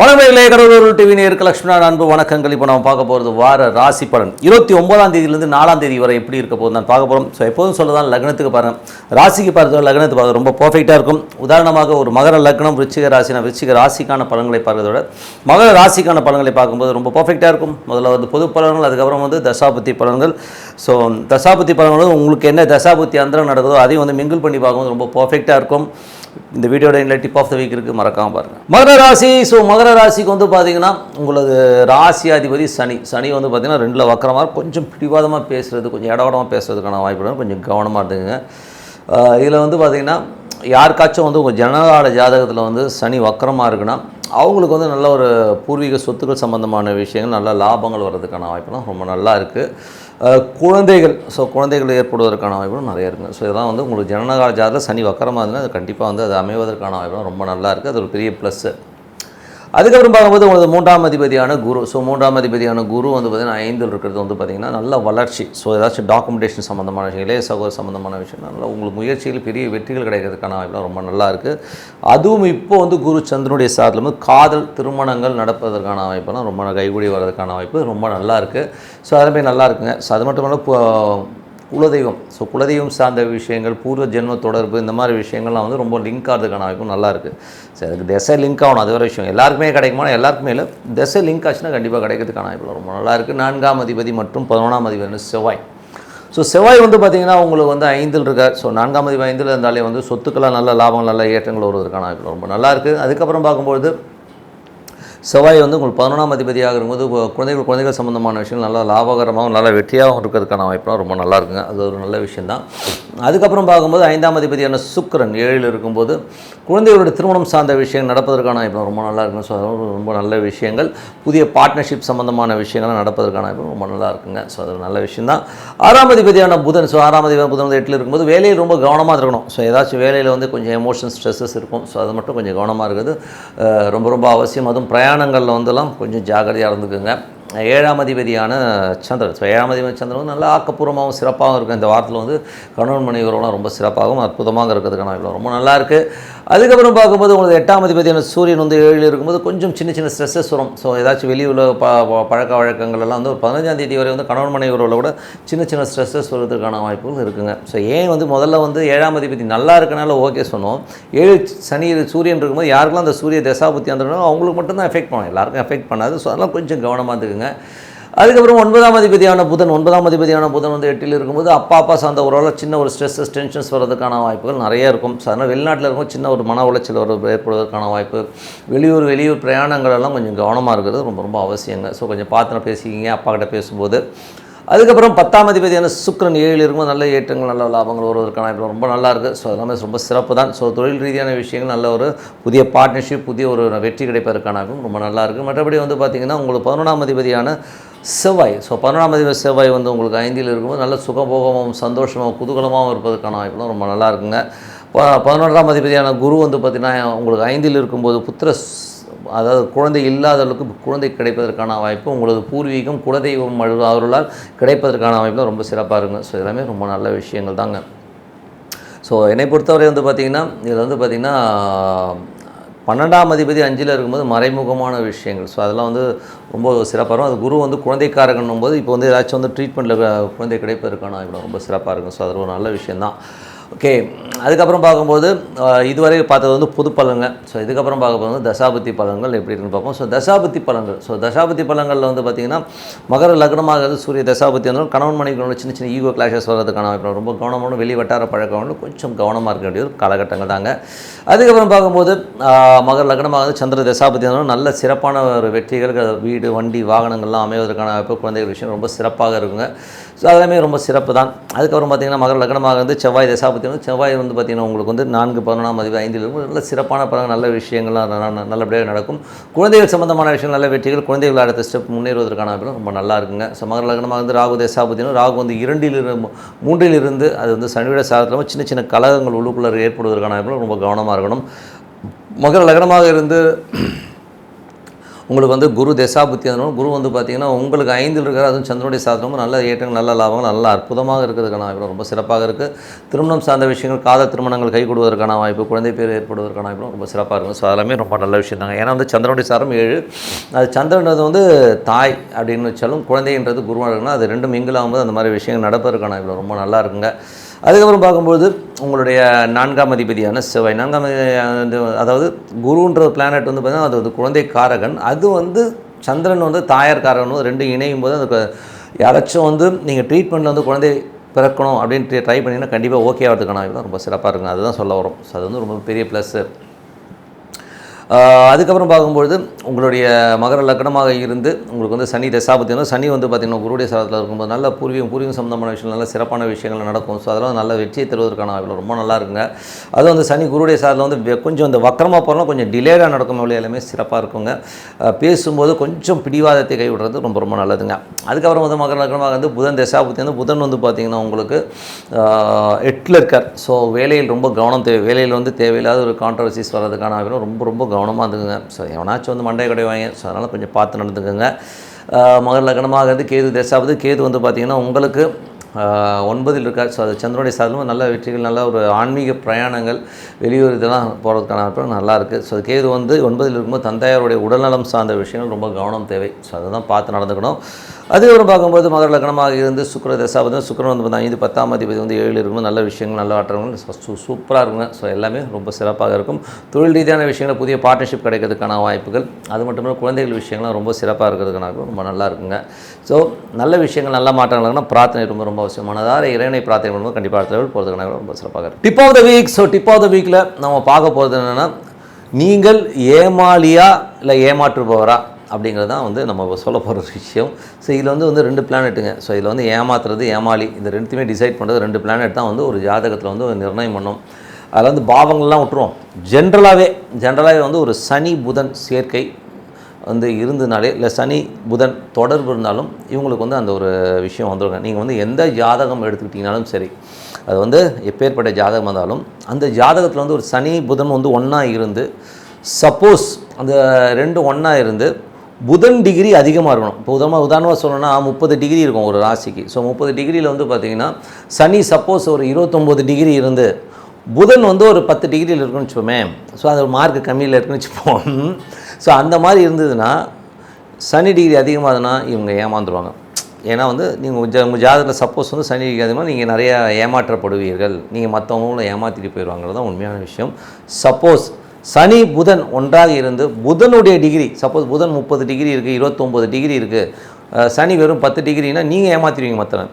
வணக்கங்களே கடவுள் டிவி நேருக்கு லட்சுமணா அன்பு வணக்கங்கள். இப்போ நம்ம பார்க்க போகிறது வார ராசி பலன். இருபத்தி ஒன்பதாம் தேதியிலேருந்து நாலாம் தேதி வரை எப்படி இருக்க போகுது நான் பார்க்க போகிறோம் ஸோ எப்போதும் சொல்லதான் லக்னத்துக்கு பாருங்கள் ராசிக்கு பார்த்து லக்னத்துக்கு பார்க்க ரொம்ப பர்ஃபெக்டாக இருக்கும். உதாரணமாக ஒரு மகர லக்னம் விருச்சிக ராசினா விருச்சிக ராசிக்கான பலன்களை பார்க்கறதோட மகர ராசிக்கான பலன்களை பார்க்கும்போது ரொம்ப பர்ஃபெக்டாக இருக்கும். முதல்ல வந்து பொது பலன்கள் அதுக்கப்புறம் வந்து தசாபுத்தி பலன்கள். ஸோ தசாபுத்தி பலன்களும் உங்களுக்கு என்ன தசாபுத்தி அந்தரம் நடக்குதோ அதையும் வந்து மிங்கிள் பண்ணி பார்க்கும்போது ரொம்ப பர்ஃபெக்டாக இருக்கும். இந்த வீடியோட இல்லை டிப் ஆஃப் த வீக் இருக்குது மறக்காமல் பாருங்கள் மகர ராசி ஸோ மகர ராசிக்கு வந்து பார்த்தீங்கன்னா உங்களது ராசி அதிபதி சனி. சனி வந்து பார்த்தீங்கன்னா ரெண்டில் வக்கரமாக கொஞ்சம் பிடிவாதமாக பேசுகிறது கொஞ்சம் இடவடமாக பேசுறதுக்கான வாய்ப்பு கொஞ்சம் கவனமாக இருந்துங்க இதில் வந்து பார்த்தீங்கன்னா யாருக்காச்சும் வந்து உங்கள் ஜனநாட ஜாதகத்தில் வந்து சனி வக்கரமாக இருக்குன்னா அவங்களுக்கு வந்து நல்ல ஒரு பூர்வீக சொத்துக்கள் சம்மந்தமான விஷயங்கள் நல்ல லாபங்கள் வர்றதுக்கான வாய்ப்புலாம் ரொம்ப நல்லா இருக்குது குழந்தைகள் ஸோ குழந்தைகள் ஏற்படுவதற்கான வாய்ப்புகள் நிறைய இருக்குங்க. ஸோ இதெல்லாம் வந்து உங்களுக்கு ஜனனகால ஜாதத்தில் சனி வக்கரமாக இருந்தால் அது கண்டிப்பாக வந்து அது அமைவதற்கான வாய்ப்புகள் ரொம்ப நல்லா இருக்குது அது ஒரு பெரிய ப்ளஸ்ஸு அதுக்கப்புறம் பார்க்கும்போது உங்களுக்கு மூன்றாம் அதிபதியான குரு. ஸோ மூன்றாம் அதிபதியான குரு வந்து பார்த்திங்கன்னா ஐந்தில் இருக்கிறது வந்து பார்த்திங்கன்னா நல்ல வளர்ச்சி. ஸோ ஏதாச்சும் டாக்குமெண்டேஷன் சம்மந்தமான விஷயம் இளைய சகோதர சம்மந்தமான விஷயம் நல்லா உங்களுக்கு முயற்சியில் பெரிய வெற்றிகள் கிடைக்கிறதுக்கான வாய்ப்புலாம் ரொம்ப நல்லா இருக்குது அதுவும் இப்போ வந்து குரு சந்திரனுடைய சாதத்தில் வந்து காதல் திருமணங்கள் நடப்பதற்கான வாய்ப்பெல்லாம் ரொம்ப கைகூடி வர்றதுக்கான வாய்ப்பு ரொம்ப நல்லா இருக்குது ஸோ அதுமாதிரி நல்லா இருக்குங்க. ஸோ அது மட்டும் இல்லாமல் இப்போ குலதெய்வம். ஸோ குலதெய்வம் சார்ந்த விஷயங்கள் பூர்வ ஜென்ம தொடர்பு இந்த மாதிரி விஷயங்கள்லாம் வந்து ரொம்ப லிங்க் ஆகிறதுக்கான வாய்ப்பும் நல்லா இருக்குது சரி அதுக்கு திசை லிங்க் ஆகணும். அது ஒரு விஷயம். எல்லாருக்குமே கிடைக்குமா? எல்லாருக்குமே இல்லை. திசை லிங்க் ஆச்சுன்னா கண்டிப்பாக கிடைக்கிறதுக்கான வாய்ப்பு ரொம்ப நல்லா இருக்குது நான்காம் அதிபதி மற்றும் பதினொன்றாம் அதிபதி செவ்வாய். ஸோ செவ்வாய் வந்து பார்த்திங்கன்னா உங்களுக்கு வந்து ஐந்தில் இருக்கார். ஸோ நான்காம் அதிபதி ஐந்தில் இருந்தாலே வந்து சொத்துக்கெல்லாம் நல்ல லாபம் நல்ல ஏற்றங்கள் வருவதற்கான வாய்ப்பு ரொம்ப நல்லா இருக்குது அதுக்கப்புறம் பார்க்கும்பொழுது செவ்வாய் வந்து உங்களுக்கு பதினொன்றாம் அதிபதியாக இருக்கும்போது குழந்தைகள் குழந்தைகள் சம்மந்தமான விஷயங்கள் நல்லா லாபகரமாகவும் நல்லா வெற்றியாகவும் இருக்கிறதுக்கான வாய்ப்புலாம் ரொம்ப நல்லா இருக்குங்க. அது ஒரு நல்ல விஷயந்தான். அதுக்கப்புறம் பார்க்கும்போது ஐந்தாம் அதிபதியான சுக்கிரன் ஏழில் இருக்கும்போது குழந்தைகளுடைய திருமணம் சார்ந்த விஷயங்கள் நடப்பதற்கான வாய்ப்பு ரொம்ப நல்லா இருக்குங்க. ஸோ அது ரொம்ப நல்ல விஷயங்கள். புதிய பார்ட்னர்ஷிப் சம்மந்தமான விஷயங்கள்லாம் நடப்பதற்கான வாய்ப்பு ரொம்ப நல்லா இருக்குங்க. ஸோ அது நல்ல விஷயந்தான். ஆறாம் அதிபதியான புதன் ஸோ ஆறாம் அதிபதி புதன் வந்து எட்டில் இருக்கும்போது வேலையில் ரொம்ப கவனமாக இருக்கணும். ஸோ ஏதாச்சும் வேலையில் வந்து கொஞ்சம் எமோஷன் ஸ்ட்ரெஸ்ஸஸ் இருக்கும். ஸோ அது மட்டும் கொஞ்சம் கவனமாக இருக்குது ரொம்ப ரொம்ப அவசியம். அதுவும் பிரயாணங்களில் வந்துலாம் கொஞ்சம் ஜாகிரதையாக இருந்துக்குங்க. ஏழாம் அதிபதியான சந்திரன். ஸோ ஏழாம் அதிபதி சந்திரன் வந்து நல்லா ஆக்கப்பூர்வமாகவும் சிறப்பாகவும் இருக்கும். இந்த வாரத்தில் வந்து கணவன் மனைவரோட ரொம்ப சிறப்பாகவும் அற்புதமாக இருக்கிறதுக்கான இவ்வளோ ரொம்ப நல்லா இருக்குது அதுக்கப்புறம் பார்க்கும்போது உங்களுக்கு எட்டாம் அதிபதியான சூரியன் வந்து ஏழில் இருக்கும்போது கொஞ்சம் சின்ன சின்ன ஸ்ட்ரெஸ்ஸஸ் வரும். ஸோ ஏதாச்சும் வெளியுள்ள ப ப- பழக்க வழக்கங்கள் எல்லாம் வந்து ஒரு பதினஞ்சாம் தேதி வரை வந்து கணவன் மனைவரோட கூட சின்ன சின்ன ஸ்ட்ரெஸ்ஸஸ் வருவதற்கான வாய்ப்புகள் இருக்குங்க. ஸோ ஏன் வந்து முதல்ல வந்து ஏழாம் அதிபதி நல்லா இருக்கனால ஓகே சொன்னோம். ஏழு சனி சூரியன் இருக்கும்போது யாருக்கெல்லாம் அந்த சூரிய தசாபுத்தி அந்த அவங்களுக்கு மட்டும்தான் எஃபெக்ட் பண்ணும். எல்லாருக்கும் எஃபெக்ட் பண்ணாது. ஸோ அதெல்லாம் கொஞ்சம் கவனமாக இருக்குங்க அதுக்கப்புறம் ஒன்பதாம் அதிபதியான புதன் ஒன்பதாம் அதிபதியான புதன் வந்து எட்டில் இருக்கும்போது அப்பா அப்பா சார்ந்த ஒரு சின்ன ஒரு ஸ்ட்ரெஸ்ஸஸ் டென்ஷன்ஸ் வர்றதுக்கான வாய்ப்புகள் நிறைய இருக்கும். அதனால் வெளிநாட்டில் இருக்கும் சின்ன ஒரு மன உளைச்சல் வர ஏற்படுவதற்கான வாய்ப்பு. வெளியூர் வெளியூர் பிரயாணங்கள் எல்லாம் கொஞ்சம் கவனமாக இருக்கிறது ரொம்ப ரொம்ப அவசியங்க. ஸோ கொஞ்சம் பார்த்து பேசிக்கிங்க அப்பா கிட்ட பேசும்போது. அதுக்கப்புறம் பத்தாம் அதிபதியான சுக்கரன் ஏழில் இருக்கும்போது நல்ல ஏற்றங்கள் நல்ல லாபங்கள் வருவதற்கான வாய்ப்பு ரொம்ப நல்லா இருக்குது ஸோ எல்லாமே ரொம்ப சிறப்பு தான். ஸோ தொழில் ரீதியான விஷயங்கள் நல்ல ஒரு புதிய பார்ட்னர்ஷிப் புதிய ஒரு வெற்றி கிடைப்பதற்கான ரொம்ப நல்லா இருக்குது மற்றபடி வந்து பார்த்திங்கன்னா உங்களுக்கு பதினொன்றாம் அதிபதியான செவ்வாய். ஸோ பதினொன்றாம் அதிபர் செவ்வாய் வந்து உங்களுக்கு ஐந்தில் இருக்கும்போது நல்ல சுகபோகமாகவும் சந்தோஷமாகவும் குதூகலமாகவும் இருப்பதற்கான வாய்ப்புலாம் ரொம்ப நல்லா இருக்குங்க. ப- பதினொன்றாம் அதிபதியான குரு வந்து பார்த்திங்கன்னா உங்களுக்கு ஐந்தில் இருக்கும்போது புத்திர அதாவது குழந்தை இல்லாதவர்களுக்கு குழந்தை கிடைப்பதற்கான வாய்ப்பு உங்களது பூர்வீகம் குலதெய்வம் அவர்களால் கிடைப்பதற்கான வாய்ப்பு ரொம்ப சிறப்பாக இருக்குங்க. ஸோ எல்லாமே ரொம்ப நல்ல விஷயங்கள் தாங்க. ஸோ என்னை பொறுத்தவரை வந்து பார்த்திங்கன்னா இதில் வந்து பார்த்திங்கன்னா பன்னெண்டாம் அதிபதி அஞ்சில் இருக்கும்போது மறைமுகமான விஷயங்கள். ஸோ அதெல்லாம் வந்து ரொம்ப சிறப்பாக இருக்கும். அது குரு வந்து குழந்தைக்காரங்கன்னும் போது இப்போ வந்து ஏதாச்சும் வந்து ட்ரீட்மெண்ட்டில் குழந்தை கிடைப்பதற்கான வாய்ப்பு ரொம்ப சிறப்பாக இருக்கும். ஸோ அது ஒரு நல்ல விஷயந்தான் ஓகே அதுக்கப்புறம் பார்க்கும்போது இதுவரை பார்த்தது வந்து புது பழங்கள். ஸோ இதுக்கப்புறம் பார்க்க போது தசாபதி பழங்கள் எப்படி இருக்குன்னு பார்ப்போம். ஸோ தசாபதி பழங்கள். ஸோ தசாபதி பழங்களில் வந்து பார்த்திங்கன்னா மகர லக்னமாக சூரிய தசாபதி வந்து கணவன் மனைவிகளோட சின்ன சின்ன ஈகோ கிளாஷஸ் வர்றதுக்கான வாய்ப்பு ரொம்ப கவனமான வெளி வட்டார பழக்கம் கொஞ்சம் கவனமாக இருக்க வேண்டிய ஒரு காலகட்டங்கள் தாங்க. அதுக்கப்புறம் பார்க்கும்போது ஆஹ், மகர லக்னமாகிறது சந்திர தசாபதி வந்து நல்ல சிறப்பான ஒரு வெற்றிகள் வீடு வண்டி வாகனங்கள்லாம் அமைவதற்கான வாய்ப்பு குழந்தைகள் விஷயம் ரொம்ப சிறப்பாக இருக்குங்க. ஸோ அதெல்லாமே ரொம்ப சிறப்பு தான் அதுக்கப்புறம் பார்த்திங்கன்னா மகர லக்னமாக வந்து செவ்வாய் தசாபத்தி வந்து செவ்வாய் வந்து பார்த்திங்கன்னா உங்களுக்கு வந்து நான்கு பதினொன்றாம் மதிப்பு ஐந்தில் இருக்கும் நல்ல சிறப்பான பலன் நல்ல விஷயங்கள்லாம் ந- ந- நல்லபடியாக நடக்கும். குழந்தைகள் சம்பந்தமான விஷயங்கள் நல்ல வெற்றிகள் குழந்தைகள் அடுத்த ஸ்டெப் முன்னேறுவதற்கான ரொம்ப நல்லா இருக்குங்க. ஸோ மகர லக்னமாக வந்து ராகு தசாபத்தினும் ராகு வந்து இரண்டில் இருந்து அது வந்து சனிவிட சாரத்தில் சின்ன சின்ன கலகங்கள் உள்ளுக்குள்ளே ஏற்படுவதற்கான ரொம்ப கவனமாக இருக்கணும். மகர லக்னமாக இருந்து உங்களுக்கு வந்து குரு தசாபுத்தி அதனால குரு வந்து பார்த்தீங்கன்னா உங்களுக்கு ஐந்தில் இருக்கிற அதுவும் சந்திரனுடைய சாதனமும் நல்ல ஏற்றங்கள் நல்ல லாபங்கள் நல்ல அற்புதமாக இருக்கிறதுக்கான வாய்ப்பு ரொம்ப சிறப்பாக இருக்குது திருமணம் சார்ந்த விஷயங்கள் காதல் திருமணங்கள் கை கொடுவதற்கான வாய்ப்பு குழந்தை பேர் ஏற்படுவதற்கான வாய்ப்பு ரொம்ப சிறப்பாக இருக்கும். ஸோ அதெல்லாமே ரொம்ப நல்ல விஷயம் தாங்க. ஏன்னா வந்து சந்திரனுடைய சாரம் ஏழு. அது சந்திரன்றது வந்து தாய் அப்படின்னு வச்சாலும் குழந்தைன்றது குருவாக இருக்குன்னா அது ரெண்டும் மிங்கிள் ஆகும்போது அந்த மாதிரி விஷயங்கள் நடப்பதற்கான வாய்ப்பு ரொம்ப நல்லா இருக்குங்க. அதுக்கப்புறம் பார்க்கும்போது உங்களுடைய நான்காம் அதிபதியான செவ்வாய். நான்காம் அதாவது குருன்ற பிளானட் வந்து பார்த்தீங்கன்னா அது வந்து குழந்தை காரகன் அது வந்து சந்திரன் வந்து தாயார் காரகன் வந்து ரெண்டும் இணையும் போது அந்த யாராச்சும் வந்து நீங்கள் ட்ரீட்மெண்ட்டில் வந்து குழந்தை பிறக்கணும் அப்படின்ட்டு ட்ரை பண்ணிங்கன்னா கண்டிப்பாக ஓகே ஆகிறதுக்கான தான் ரொம்ப சிறப்பாக இருக்குங்க. அதுதான் சொல்ல வரும் ஸோ அது வந்து ரொம்ப பெரிய ப்ளஸ்ஸு அதுக்கப்புறம் பார்க்கும்பொழுது உங்களுடைய மகர லக்னமாக இருந்து உங்களுக்கு வந்து சனி தசாபத்தி சனி வந்து பார்த்திங்கன்னா குருடைய சாதத்தில் இருக்கும்போது நல்ல பூர்வீகம் பூர்வீகம் சம்பந்தமான விஷயம் நல்ல சிறப்பான விஷயங்கள் நடக்கும். ஸோ அதெல்லாம் நல்ல வெற்றியை தருவதற்கான வாய்ப்பு ரொம்ப நல்லா இருக்குங்க. அது வந்து சனி குருடைய சாதத்தில் வந்து வெ- கொஞ்சம் இந்த வக்கரமாக போகிறோம் கொஞ்சம் டிலேடாக நடக்கும் வழி எல்லாமே சிறப்பாக இருக்குங்க. பேசும்போது கொஞ்சம் பிடிவாதத்தை கைவிடுறது ரொம்ப ரொம்ப நல்லதுங்க. அதுக்கப்புறம் வந்து மகர லக்னமாக வந்து புதன் தசாபத்தி வந்து புதன் வந்து பார்த்திங்கன்னா உங்களுக்கு ஆஹ் எட்டில் இருக்கார். ஸோ வேலையில் ரொம்ப கவனம் தேவை வேலையில் வந்து தேவையில்லாத ஒரு கான்ட்ரவர்சிஸ் வர்றதுக்கான வாய்ப்பு ரொம்ப ரொம்ப கவனமாக இருந்துக்குங்க. ஸோ எவனாச்சும் வந்து மண்டை கடைவாங்க ஸோ அதனால் கொஞ்சம் பார்த்து நடந்துக்கோங்க. ஆஹ் மகர லக்னமாக இருந்து கேது தசாபதி கேது வந்து பார்த்திங்கன்னா உங்களுக்கு ஒன்பதில் இருக்கார். ஸோ அது சந்திரனுடைய சாதனமும் நல்ல வெற்றிகள் நல்ல ஒரு ஆன்மீக பிரயாணங்கள் வெளியூர் இதெல்லாம் போகிறதுக்கான நல்லாயிருக்கு ஸோ கேது வந்து ஒன்பதில் இருக்கும்போது தந்தையாருடைய உடல்நலம் சார்ந்த விஷயங்கள் ரொம்ப கவனம் தேவை. ஸோ அதை தான் பார்த்து நடந்துக்கணும். அதுக்கப்புறம் பார்க்கும்போது மகர லக்னமாக இருந்து சுக்கிர தசாபதம் சுக்கிரன் வந்து பார்த்தா ஐந்து பத்தாம் அதிபதி வந்து ஏழு இருக்கும். நல்ல விஷயங்கள் நல்ல ஆற்றங்கள் சூ சூப்பராக இருக்குங்க. ஸோ எல்லாமே ரொம்ப சிறப்பாக இருக்கும். தொழில் ரீதியான விஷயங்கள் புதிய பார்ட்னர்ஷிப் கிடைக்கிறதுக்கான வாய்ப்புகள். அது மட்டும் இல்லாமல் குழந்தைகள் விஷயங்கள்லாம் ரொம்ப சிறப்பாக இருக்கிறதுக்கான ரொம்ப நல்லா இருக்குங்க. ஸோ நல்ல விஷயங்கள் நல்ல மாற்றங்கள்னா பிரார்த்தனை ரொம்ப ரொம்ப அவசியம். மனதார இறைவனை பிரார்த்தனை பண்ணும்போது கண்டிப்பாக அடுத்த level போகிறதுக்கான ரொம்ப சிறப்பாக இருக்கும். Tip of the week so tip of the வீக்கில் நம்ம பார்க்க போகிறது என்னென்னா நீங்கள் ஏமாளியா இல்லை ஏமாற்றுபவரா? அப்படிங்கிறது தான் வந்து நம்ம சொல்ல போகிற விஷயம். ஸோ இதில் வந்து வந்து ரெண்டு பிளானெட்டுங்க ஸோ இதில் வந்து ஏமாத்துறது ஏமாளி இந்த ரெண்டுத்தையுமே டிசைட் பண்ணுறது ரெண்டு பிளானெட் தான் வந்து ஒரு ஜாதகத்தில் வந்து ஒரு நிர்ணயம் பண்ணும். அதில் வந்து பாவங்கள்லாம் விட்டுருவோம் ஜென்ரலாகவே ஜென்ரலாகவே வந்து ஒரு சனி புதன் சேர்க்கை வந்து இருந்ததுனாலே இல்லை சனி புதன் தொடர்பு இருந்தாலும் இவங்களுக்கு வந்து அந்த ஒரு விஷயம் வந்துருங்க. நீங்கள் வந்து எந்த ஜாதகம் எடுத்துக்கிட்டிங்கனாலும் சரி அது வந்து எப்பேற்பட்ட ஜாதகம் இருந்தாலும் அந்த ஜாதகத்தில் வந்து ஒரு சனி புதன் வந்து ஒன்றா இருந்து சப்போஸ் அந்த ரெண்டு ஒன்றா இருந்து புதன் டிகிரி அதிகமாக இருக்கணும். இப்போ உதாரணமாக உதாரணமாக சொல்லணும்னா முப்பது டிகிரி இருக்கும் ஒரு ராசிக்கு. ஸோ முப்பது டிகிரியில் வந்து பார்த்திங்கன்னா சனி சப்போஸ் ஒரு இருபத்தொம்போது டிகிரி இருந்து புதன் வந்து ஒரு பத்து டிகிரியில் இருக்குன்னு வச்சுப்போமே ஸோ அது ஒரு மார்க் கம்மியில் இருக்குன்னு வச்சுப்போம். ஸோ அந்த மாதிரி இருந்ததுன்னா சனி டிகிரி அதிகமாகுதுன்னா இவங்க ஏமாந்துருவாங்க. ஏன்னா வந்து நீங்கள் உங்கள் ஜா உங்கள் ஜாதகத்தில் சப்போஸ் வந்து சனி டிகிரி அதிகமாக நீங்கள் நிறையா ஏமாற்றப்படுவீர்கள். நீங்கள் மற்றவங்களும் ஏமாற்றிட்டு போயிடுவாங்கிறது தான் உண்மையான விஷயம். சப்போஸ் சனி புதன் ஒன்றாக இருந்து புதனுடைய டிகிரி சப்போஸ் புதன் முப்பது டிகிரி இருக்குது இருபத்தொம்போது டிகிரி இருக்குது சனி வெறும் பத்து டிகிரினா நீங்கள் ஏமாற்றிடுவீங்க மற்றவன்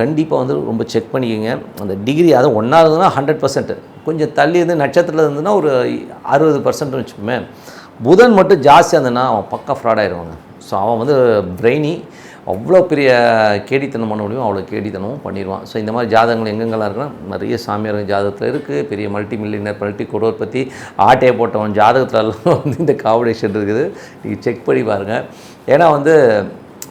கண்டிப்பாக வந்து ரொம்ப செக் பண்ணிக்கோங்க. அந்த டிகிரி அது ஒன்றா இருந்ததுன்னா ஹண்ட்ரட் பர்சன்ட் கொஞ்சம் தள்ளி இருந்து நட்சத்திரத்தில் இருந்ததுன்னா ஒரு அறுபது பர்சன்ட்னு வச்சுக்கோமே. புதன் மட்டும் ஜாஸ்தியாக இருந்ததுன்னா அவன் பக்கம் ஃப்ராட் ஆயிடுவாங்க ஸோ அவன் வந்து பிரெயினி அவ்வளோ பெரிய கேடித்தனம் பண்ண முடியும் அவ்வளோ கேடித்தனமும் பண்ணிடுவான். ஸோ இந்த மாதிரி ஜாதகங்கள் எங்கெங்கெல்லாம் இருக்குன்னா நிறைய சாமியார் ஜாதகத்தில் இருக்குது பெரிய மல்டி மில்லியனர் மல்டி குடோற்பத்தி ஆட்டையை போட்டவன் ஜாதகத்துலலாம் வந்து இந்த காம்படிஷன் இருக்குது. நீங்கள் செக் பண்ணி பாருங்கள் ஏன்னா வந்து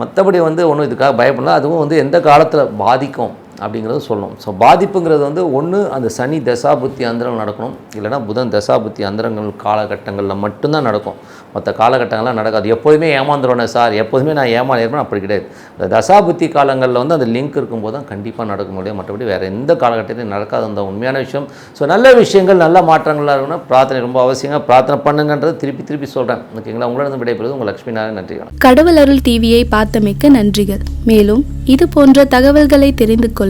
மற்றபடி வந்து ஒன்றும் இதுக்காக பயப்படலாம் அதுவும் வந்து எந்த காலத்தில் பாதிக்கும்? அப்படிங்கிறத சொல்லணும். ஸோ பாதிப்புங்கிறது வந்து ஒன்று அந்த சனி தசாபுத்தி அந்தரங்கள் நடக்கணும். இல்லைனா புதன் தசாபுத்தி அந்தரங்கள் காலகட்டங்களில் மட்டும்தான் நடக்கும். மற்ற காலகட்டங்கள்லாம் நடக்காது. எப்போதுமே ஏமாந்துருவேனே சார். எப்போதுமே நான் ஏமாறேன் அப்படி கிடையாது. இந்த தசாபுத்தி காலங்களில் வந்து அந்த லிங்க் இருக்கும்போது தான் கண்டிப்பாக நடக்க முடியும் மற்றபடி வேறு எந்த காலகட்டத்திலையும் நடக்காத. அந்த உண்மையான விஷயம். ஸோ நல்ல விஷயங்கள் நல்ல மாற்றங்களாக இருக்கணும் பிரார்த்தனை ரொம்ப அவசியங்க. பிரார்த்தனை பண்ணுங்கன்றது திருப்பி திருப்பி சொல்கிறேன் ஓகேங்களா? உங்களிடம் விடைபெறுவது உங்கள் லட்சுமி நாராயண நன்றி கடவுள் அருள் டிவியை பார்த்தமைக்க நன்றிகள். மேலும் இது போன்ற தகவல்களை தெரிந்து கொள்ள